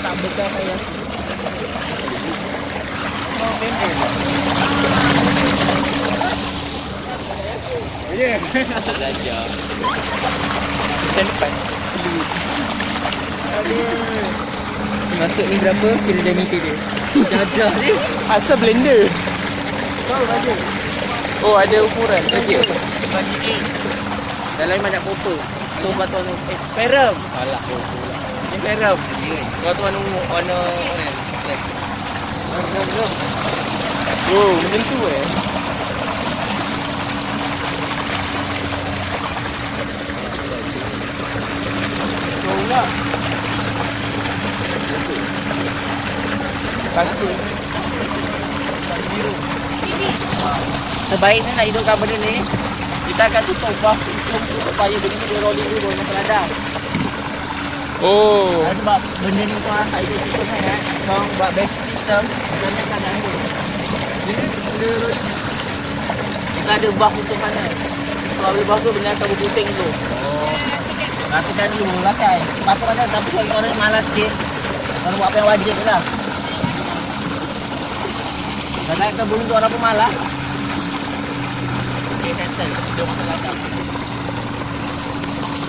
tak bekal saya. Oh. Ya. Belajar. Macam depan. Aduh. Masuk ni berapa? Kira diameter dia. Jadah ni. Asal blender. Oh, ada ukuran. Okey. Bagi A. Dalam ni banyak koper. So, batuan eh, peram. Alah. Ni peram. Batuan ungu warna orange. Black. Jom, jom, jom. Oh, macam tu eh. Kau pula. Satu. Biru. Sebaiknya nak hidupkan benda ni Kita akan tutup bawah tutup supaya benda ni dia rolling dulu masuk ladang Oh. Dan sebab benda ni kau tak hidup tutup kan eh? Kau orang buat basic system Dan dia akan ganggu Ini benda Kita ada bawah tutup mana? Kalau boleh bawah tu benda akan berputing tu. Oh. Rapikan dulu lah kan Patut ada tapi kalau orang malas sikit Kau buat apa yang wajib je lah. Kalau naikkan bulu tu orang pun malas. Okay cancel. Dia masuk ladang